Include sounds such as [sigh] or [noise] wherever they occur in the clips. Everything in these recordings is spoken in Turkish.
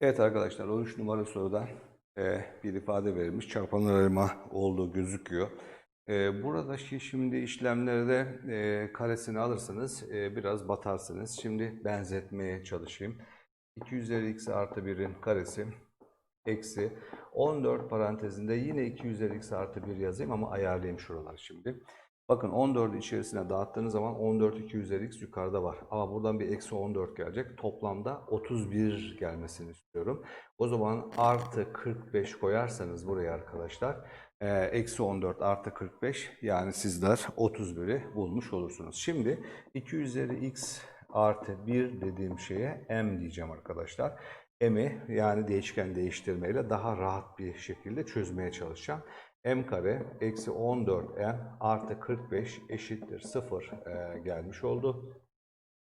Evet arkadaşlar 13 numara soruda e, bir ifade verilmiş. Çarpanlar arama olduğu gözüküyor. E, burada şi- şimdi işlemlerde e, karesini alırsanız e, biraz batarsınız. Şimdi benzetmeye çalışayım. 2 üzeri x artı 1'in karesi eksi 14 parantezinde yine 2 üzeri x artı 1 yazayım ama ayarlayayım şuraları şimdi. Bakın 14'ü içerisine dağıttığınız zaman 14 2 üzeri x yukarıda var. Ama buradan bir eksi 14 gelecek. Toplamda 31 gelmesini istiyorum. O zaman artı 45 koyarsanız buraya arkadaşlar e, eksi 14 artı 45 yani sizler 31'i bulmuş olursunuz. Şimdi 2 üzeri x artı 1 dediğim şeye m diyeceğim arkadaşlar. m'i yani değişken değiştirmeyle daha rahat bir şekilde çözmeye çalışacağım m kare eksi 14m artı 45 eşittir 0 e, gelmiş oldu.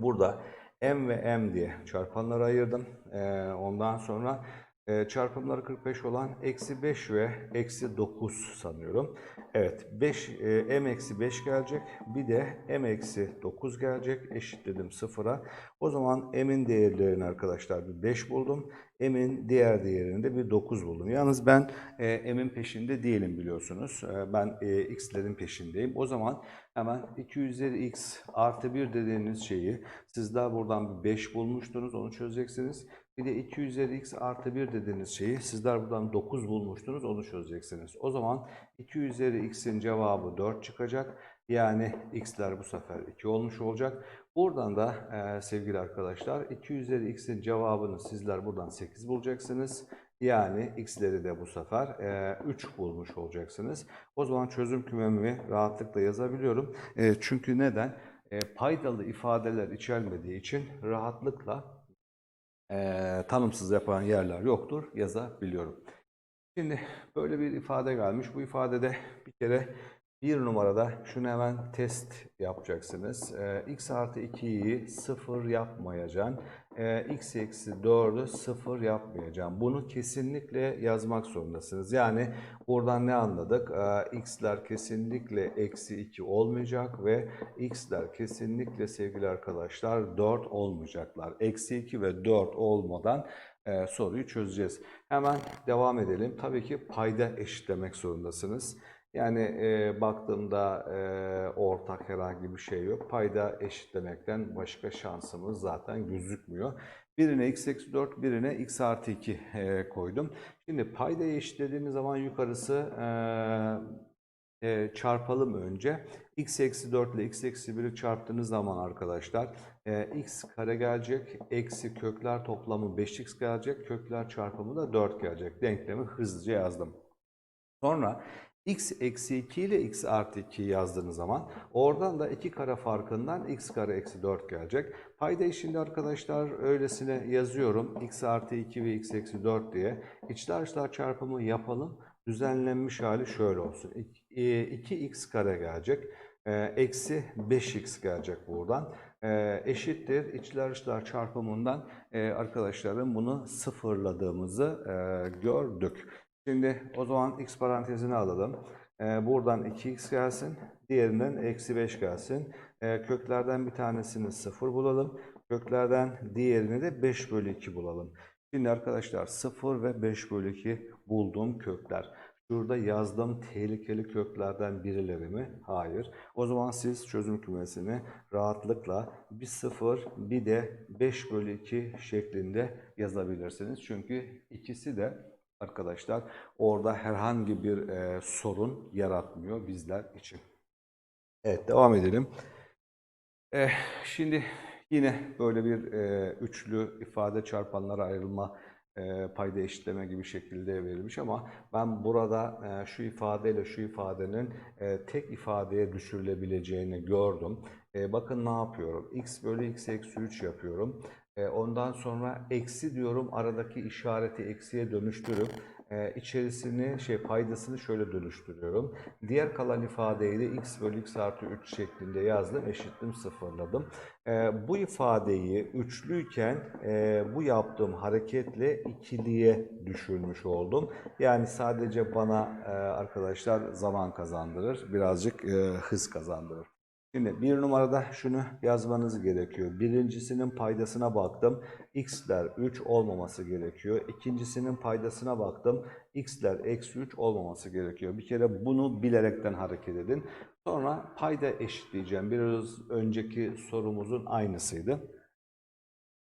Burada m ve m diye çarpanlara ayırdım. E, ondan sonra e, çarpımları 45 olan eksi 5 ve eksi 9 sanıyorum. Evet 5 e, m eksi 5 gelecek. Bir de m eksi 9 gelecek. Eşitledim 0'a. O zaman m'in değerlerini arkadaşlar bir 5 buldum. M'in diğer değerini de bir 9 buldum. Yalnız ben e, M'in peşinde değilim biliyorsunuz. E, ben e, X'lerin peşindeyim. O zaman hemen 2 üzeri X artı 1 dediğiniz şeyi siz daha buradan bir 5 bulmuştunuz. Onu çözeceksiniz. Bir de 2 üzeri X artı 1 dediğiniz şeyi sizler buradan 9 bulmuştunuz. Onu çözeceksiniz. O zaman 2 üzeri X'in cevabı 4 çıkacak. Yani X'ler bu sefer 2 olmuş olacak. Buradan da e, sevgili arkadaşlar 2 üzeri x'in cevabını sizler buradan 8 bulacaksınız. Yani x'leri de bu sefer e, 3 bulmuş olacaksınız. O zaman çözüm kümemi rahatlıkla yazabiliyorum. E, çünkü neden? E, paydalı ifadeler içermediği için rahatlıkla e, tanımsız yapan yerler yoktur yazabiliyorum. Şimdi böyle bir ifade gelmiş. Bu ifadede bir kere bir numarada şunu hemen test yapacaksınız. Ee, x artı 2'yi 0 yapmayacağım. Ee, x eksi 4'ü 0 yapmayacağım. Bunu kesinlikle yazmak zorundasınız. Yani buradan ne anladık? Ee, x'ler kesinlikle eksi 2 olmayacak ve x'ler kesinlikle sevgili arkadaşlar 4 olmayacaklar. Eksi 2 ve 4 olmadan e, soruyu çözeceğiz. Hemen devam edelim. Tabii ki payda eşitlemek zorundasınız. Yani e, baktığımda e, ortak herhangi bir şey yok. Payda eşitlemekten başka şansımız zaten gözükmüyor. Birine x eksi 4, birine x artı 2 e, koydum. Şimdi payda eşitlediğimiz zaman yukarısı e, e, çarpalım önce. x eksi 4 ile x eksi 1'i çarptığınız zaman arkadaşlar e, x kare gelecek. Eksi kökler toplamı 5x gelecek. Kökler çarpımı da 4 gelecek. Denklemi hızlıca yazdım. Sonra x eksi 2 ile x artı 2 yazdığınız zaman oradan da 2 kare farkından x kare eksi 4 gelecek. Payda işinde arkadaşlar öylesine yazıyorum. x artı 2 ve x eksi 4 diye. İçler dışlar çarpımı yapalım. Düzenlenmiş hali şöyle olsun. 2x kare gelecek. E, Eksi 5x gelecek buradan. E, eşittir. İçler dışlar çarpımından e, arkadaşlarım bunu sıfırladığımızı e, gördük. Şimdi o zaman x parantezini alalım. Ee, buradan 2x gelsin. Diğerinden eksi 5 gelsin. Ee, köklerden bir tanesini 0 bulalım. Köklerden diğerini de 5 bölü 2 bulalım. Şimdi arkadaşlar 0 ve 5 bölü 2 bulduğum kökler. Şurada yazdığım tehlikeli köklerden birileri mi? Hayır. O zaman siz çözüm kümesini rahatlıkla bir 0 bir de 5 bölü 2 şeklinde yazabilirsiniz. Çünkü ikisi de arkadaşlar orada herhangi bir e, sorun yaratmıyor bizler için. Evet devam edelim. E, şimdi yine böyle bir e, üçlü ifade çarpanlara ayrılma e, payda eşitleme gibi şekilde verilmiş ama ben burada e, şu ifadeyle şu ifadenin e, tek ifadeye düşürülebileceğini gördüm. E, bakın ne yapıyorum? x bölü x eksi 3 yapıyorum. E, ondan sonra eksi diyorum aradaki işareti eksiye dönüştürüp e, içerisini şey paydasını şöyle dönüştürüyorum. Diğer kalan ifadeyi de x bölü x artı 3 şeklinde yazdım. Eşittim sıfırladım. E, bu ifadeyi üçlüyken e, bu yaptığım hareketle ikiliye düşürmüş oldum. Yani sadece bana e, arkadaşlar zaman kazandırır. Birazcık e, hız kazandırır. Şimdi bir numarada şunu yazmanız gerekiyor. Birincisinin paydasına baktım. X'ler 3 olmaması gerekiyor. İkincisinin paydasına baktım. X'ler eksi 3 olmaması gerekiyor. Bir kere bunu bilerekten hareket edin. Sonra payda eşitleyeceğim. Biraz önceki sorumuzun aynısıydı.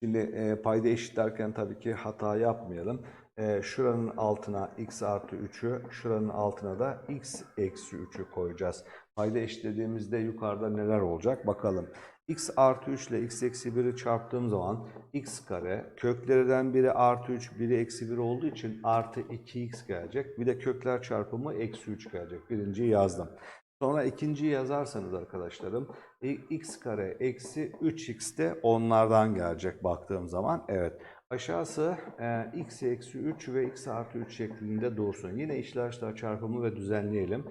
Şimdi e, payda eşitlerken tabii ki hata yapmayalım. E, şuranın altına x artı 3'ü, şuranın altına da x eksi 3'ü koyacağız. Payda eşitlediğimizde yukarıda neler olacak bakalım. x artı 3 ile x eksi 1'i çarptığım zaman x kare köklerden biri artı 3, biri eksi 1 olduğu için artı 2x gelecek. Bir de kökler çarpımı eksi 3 gelecek. Birinciyi yazdım. Sonra ikinciyi yazarsanız arkadaşlarım e, x kare eksi 3x de onlardan gelecek baktığım zaman. Evet aşağısı e, x eksi 3 ve x artı 3 şeklinde dursun. Yine dışlar çarpımı ve düzenleyelim.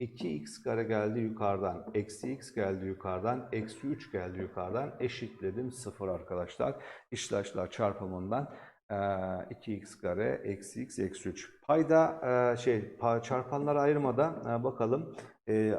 2x kare geldi yukarıdan, eksi x geldi yukarıdan, eksi 3 geldi yukarıdan eşitledim 0 arkadaşlar. Dışlar çarpımından e, 2x kare eksi x eksi 3. Payda şey pa- çarpanları ayırmadan e, bakalım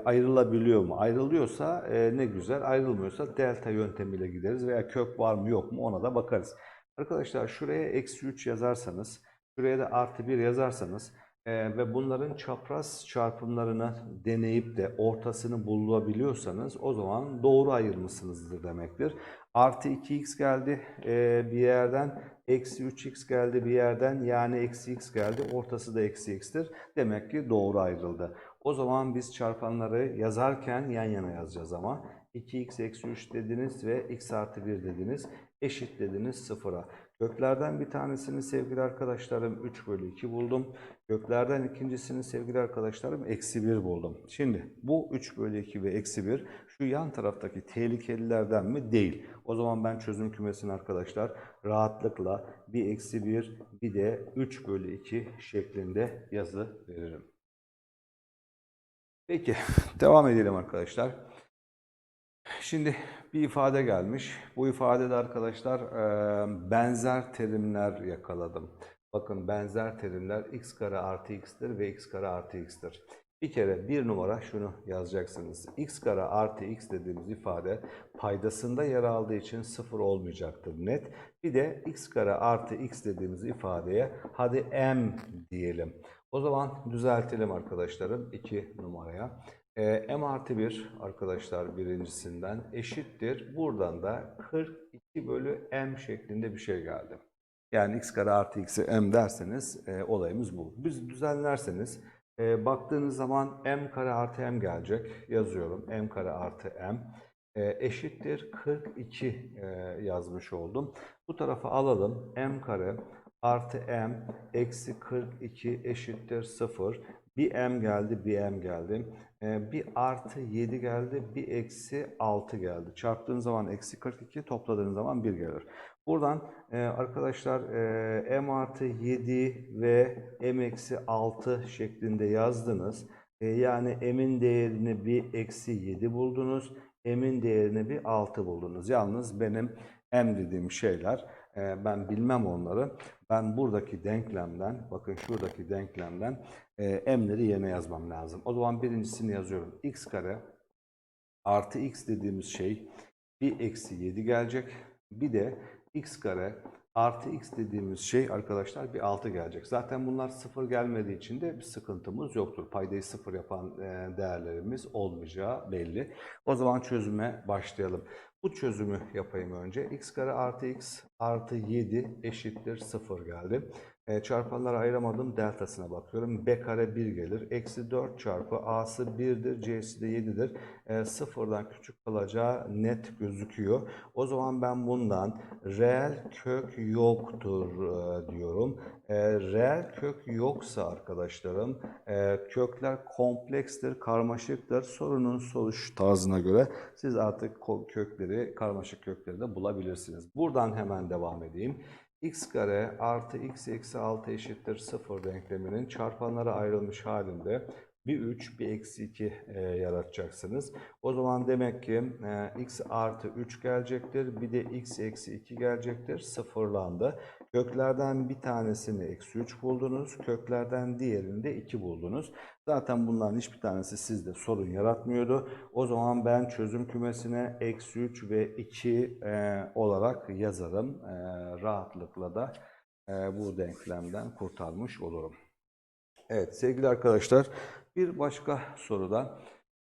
ayrılabiliyor mu? Ayrılıyorsa ne güzel, ayrılmıyorsa delta yöntemiyle gideriz veya kök var mı yok mu ona da bakarız. Arkadaşlar şuraya eksi 3 yazarsanız, şuraya da artı 1 yazarsanız e, ve bunların çapraz çarpımlarını deneyip de ortasını bulabiliyorsanız o zaman doğru ayırmışsınızdır demektir. Artı 2x geldi e, bir yerden, eksi 3x geldi bir yerden yani eksi x geldi ortası da eksi x'tir. Demek ki doğru ayrıldı. O zaman biz çarpanları yazarken yan yana yazacağız ama 2x eksi 3 dediniz ve x artı 1 dediniz. Eşitlediniz sıfıra. Köklerden bir tanesini sevgili arkadaşlarım 3 bölü 2 buldum. Köklerden ikincisini sevgili arkadaşlarım eksi 1 buldum. Şimdi bu 3 bölü 2 ve eksi 1 şu yan taraftaki tehlikelilerden mi? Değil. O zaman ben çözüm kümesini arkadaşlar rahatlıkla bir eksi 1 bir de 3 bölü 2 şeklinde yazı veririm. Peki devam edelim arkadaşlar. Şimdi bir ifade gelmiş. Bu ifadede arkadaşlar e, benzer terimler yakaladım. Bakın benzer terimler x kare artı x'tir ve x kare artı x'tir. Bir kere bir numara şunu yazacaksınız. x kare artı x dediğimiz ifade paydasında yer aldığı için sıfır olmayacaktır net. Bir de x kare artı x dediğimiz ifadeye hadi m diyelim. O zaman düzeltelim arkadaşlarım 2 numaraya. E, m artı 1 arkadaşlar birincisinden eşittir. Buradan da 42 bölü m şeklinde bir şey geldi. Yani x kare artı x'e m derseniz e, olayımız bu. Biz düzenlerseniz e, baktığınız zaman m kare artı m gelecek. Yazıyorum m kare artı m e, eşittir 42 e, yazmış oldum. Bu tarafa alalım m kare artı m eksi 42 eşittir 0. Bir m geldi, bir m geldi. Ee, bir artı 7 geldi, bir eksi 6 geldi. Çarptığın zaman eksi 42, topladığın zaman 1 gelir. Buradan e, arkadaşlar e, m artı 7 ve m eksi 6 şeklinde yazdınız. E, yani m'in değerini bir eksi 7 buldunuz. m'in değerini bir 6 buldunuz. Yalnız benim m dediğim şeyler e, ben bilmem onları. Ben buradaki denklemden, bakın şuradaki denklemden e, m'leri yerine yazmam lazım. O zaman birincisini yazıyorum. x kare artı x dediğimiz şey bir eksi 7 gelecek. Bir de x kare artı x dediğimiz şey arkadaşlar bir 6 gelecek. Zaten bunlar sıfır gelmediği için de bir sıkıntımız yoktur. Paydayı sıfır yapan e, değerlerimiz olmayacağı belli. O zaman çözüme başlayalım. Bu çözümü yapayım önce. x kare artı x artı 7 eşittir 0 geldi. E, çarpanları ayıramadım. Deltasına bakıyorum. b kare 1 gelir. Eksi 4 çarpı a'sı 1'dir. c'si de 7'dir. E, sıfırdan küçük kalacağı net gözüküyor. O zaman ben bundan reel kök yoktur e, diyorum. E, reel kök yoksa arkadaşlarım e, kökler komplekstir, karmaşıktır. Sorunun sonuç tarzına göre siz artık kökleri, karmaşık kökleri de bulabilirsiniz. Buradan hemen devam edeyim. X kare artı x eksi 6 eşittir 0 denkleminin çarpanlara ayrılmış halinde bir 3, bir eksi 2 e, yaratacaksınız. O zaman demek ki e, x artı 3 gelecektir. Bir de x eksi 2 gelecektir. Sıfırlandı. Köklerden bir tanesini eksi 3 buldunuz. Köklerden diğerini de 2 buldunuz. Zaten bunların hiçbir tanesi sizde sorun yaratmıyordu. O zaman ben çözüm kümesine eksi 3 ve 2 e, olarak yazarım. E, rahatlıkla da e, bu denklemden kurtarmış olurum. Evet sevgili arkadaşlar bir başka soruda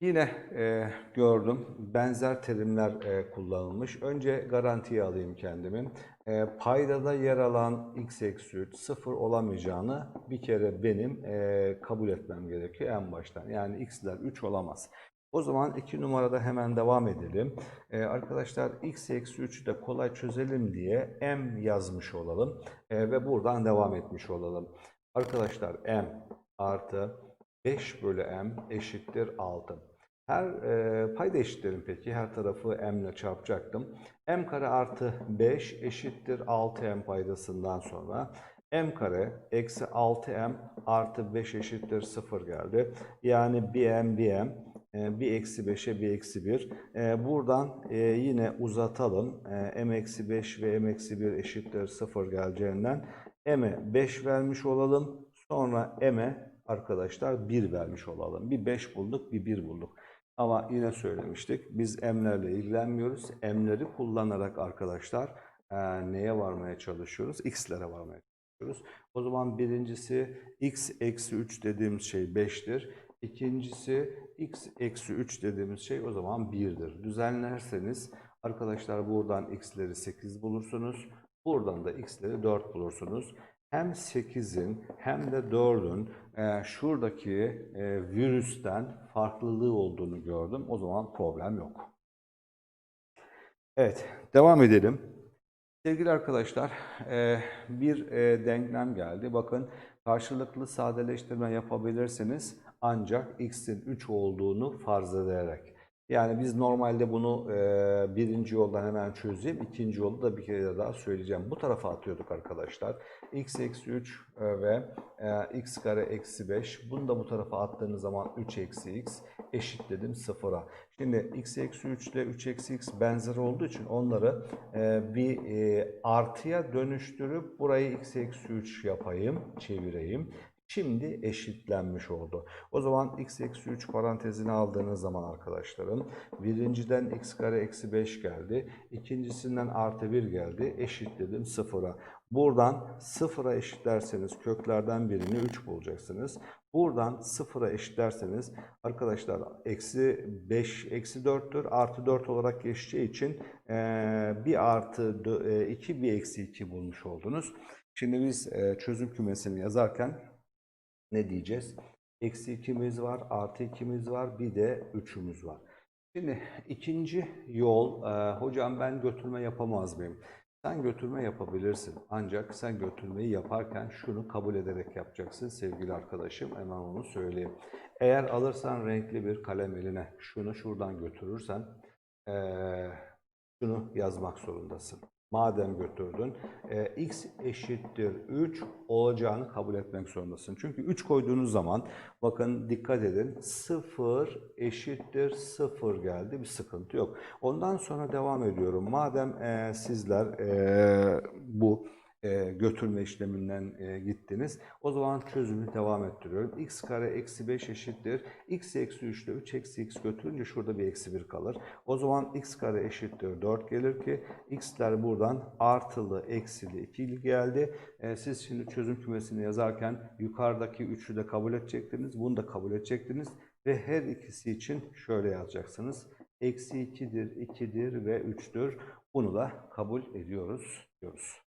yine e, gördüm benzer terimler e, kullanılmış. Önce garantiye alayım kendimi. E, paydada yer alan x eksi 3 sıfır olamayacağını bir kere benim e, kabul etmem gerekiyor en baştan. Yani x'ler 3 olamaz. O zaman iki numarada hemen devam edelim. Ee, arkadaşlar x eksi 3'ü de kolay çözelim diye m yazmış olalım Ee, ve buradan devam etmiş olalım. Arkadaşlar m artı 5 bölü m eşittir 6. Her e, payda eşitlerim peki. Her tarafı m ile çarpacaktım. m kare artı 5 eşittir 6m paydasından sonra m kare eksi 6m artı 5 eşittir 0 geldi. Yani bir m bir m e, bir eksi 5'e bir eksi 1. E, Buradan yine uzatalım. M eksi 5 ve m eksi 1 eşittir 0 geleceğinden m'e 5 vermiş olalım. Sonra m'e arkadaşlar 1 vermiş olalım. Bir 5 bulduk, bir 1 bulduk. Ama yine söylemiştik. Biz m'lerle ilgilenmiyoruz. m'leri kullanarak arkadaşlar e, neye varmaya çalışıyoruz? x'lere varmaya çalışıyoruz. O zaman birincisi x eksi 3 dediğimiz şey 5'tir. İkincisi x eksi 3 dediğimiz şey o zaman 1'dir. Düzenlerseniz arkadaşlar buradan x'leri 8 bulursunuz. Buradan da x'leri 4 bulursunuz. Hem 8'in hem de 4'ün e, şuradaki e, virüsten farklılığı olduğunu gördüm. O zaman problem yok. Evet, devam edelim. Sevgili arkadaşlar, e, bir e, denklem geldi. Bakın karşılıklı sadeleştirme yapabilirsiniz ancak x'in 3 olduğunu farz ederek. Yani biz normalde bunu e, birinci yoldan hemen çözeyim. ikinci yolu da bir kere daha söyleyeceğim. Bu tarafa atıyorduk arkadaşlar. x eksi 3 e, ve e, x kare eksi 5. Bunu da bu tarafa attığınız zaman 3 eksi x eşitledim sıfıra. Şimdi x eksi 3 ile 3 eksi x benzer olduğu için onları e, bir e, artıya dönüştürüp burayı x eksi 3 yapayım, çevireyim. Şimdi eşitlenmiş oldu. O zaman x eksi 3 parantezini aldığınız zaman arkadaşlarım birinciden x kare eksi 5 geldi. ikincisinden artı 1 geldi. Eşitledim sıfıra. Buradan sıfıra eşitlerseniz köklerden birini 3 bulacaksınız. Buradan sıfıra eşitlerseniz arkadaşlar eksi 5 eksi 4'tür. Artı 4 olarak geçeceği için e, bir artı 2 bir eksi 2 bulmuş oldunuz. Şimdi biz çözüm kümesini yazarken ne diyeceğiz? Eksi 2'miz var, artı 2'miz var, bir de 3'ümüz var. Şimdi ikinci yol, e, hocam ben götürme yapamaz mıyım? Sen götürme yapabilirsin. Ancak sen götürmeyi yaparken şunu kabul ederek yapacaksın sevgili arkadaşım. Hemen onu söyleyeyim. Eğer alırsan renkli bir kalem eline şunu şuradan götürürsen e, şunu yazmak zorundasın. Madem götürdün, e, x eşittir 3 olacağını kabul etmek zorundasın. Çünkü 3 koyduğunuz zaman, bakın dikkat edin, 0 eşittir 0 geldi, bir sıkıntı yok. Ondan sonra devam ediyorum. Madem e, sizler e, bu e, götürme işleminden e, gittiniz. O zaman çözümü devam ettiriyorum. x kare eksi 5 eşittir. x eksi 3 ile 3 eksi x götürünce şurada bir eksi 1 kalır. O zaman x kare eşittir 4 gelir ki x'ler buradan artılı eksili 2 geldi. E, siz şimdi çözüm kümesini yazarken yukarıdaki 3'ü de kabul edecektiniz. Bunu da kabul edecektiniz. Ve her ikisi için şöyle yazacaksınız. Eksi 2'dir, 2'dir ve 3'tür. Bunu da kabul ediyoruz diyoruz.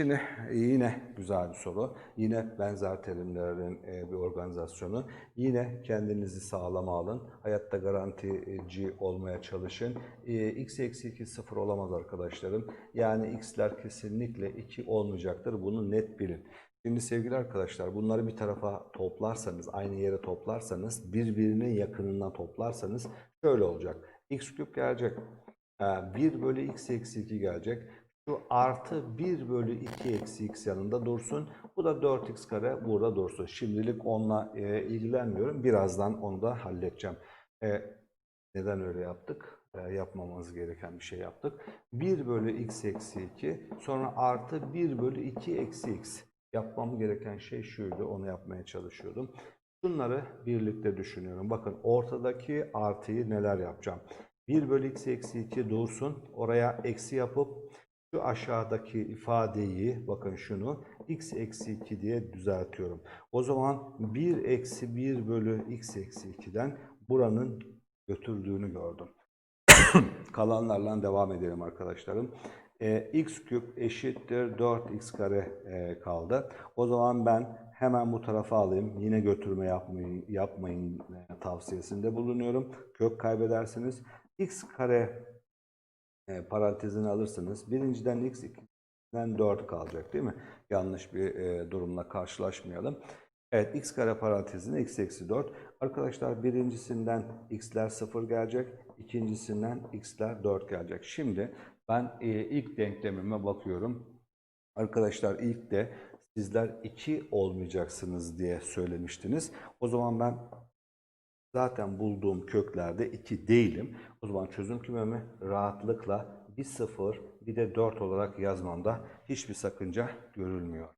Şimdi yine güzel bir soru. Yine benzer terimlerin e, bir organizasyonu. Yine kendinizi sağlama alın. Hayatta garantici olmaya çalışın. E, x eksi 2 sıfır olamaz arkadaşlarım. Yani x'ler kesinlikle 2 olmayacaktır. Bunu net bilin. Şimdi sevgili arkadaşlar bunları bir tarafa toplarsanız, aynı yere toplarsanız, birbirinin yakınından toplarsanız şöyle olacak. x küp gelecek. 1 e, bölü x eksi 2 gelecek. Şu artı 1 bölü 2 eksi x yanında dursun. Bu da 4x kare burada dursun. Şimdilik onunla e, ilgilenmiyorum. Birazdan onu da halledeceğim. E, neden öyle yaptık? e, yapmamamız gereken bir şey yaptık. 1 bölü x eksi 2 sonra artı 1 bölü 2 eksi x. Yapmam gereken şey şuydu onu yapmaya çalışıyordum. Şunları birlikte düşünüyorum. Bakın ortadaki artıyı neler yapacağım? 1 bölü x eksi 2 dursun. Oraya eksi yapıp şu aşağıdaki ifadeyi bakın şunu x eksi 2 diye düzeltiyorum. O zaman 1 eksi 1 bölü x eksi 2'den buranın götürdüğünü gördüm. [coughs] Kalanlarla devam edelim arkadaşlarım. Ee, x küp eşittir 4x kare e, kaldı. O zaman ben hemen bu tarafa alayım. Yine götürme yapmayın, yapmayın e, tavsiyesinde bulunuyorum. Kök kaybedersiniz. x kare e, parantezini alırsınız. Birinciden x, ikinciden 4 kalacak değil mi? Yanlış bir e, durumla karşılaşmayalım. Evet x kare parantezine x eksi 4. Arkadaşlar birincisinden x'ler 0 gelecek. ikincisinden x'ler 4 gelecek. Şimdi ben e, ilk denklemime bakıyorum. Arkadaşlar ilk de sizler 2 olmayacaksınız diye söylemiştiniz. O zaman ben zaten bulduğum köklerde 2 değilim. O zaman çözüm kümemi rahatlıkla bir 0 bir de 4 olarak yazmamda hiçbir sakınca görülmüyor.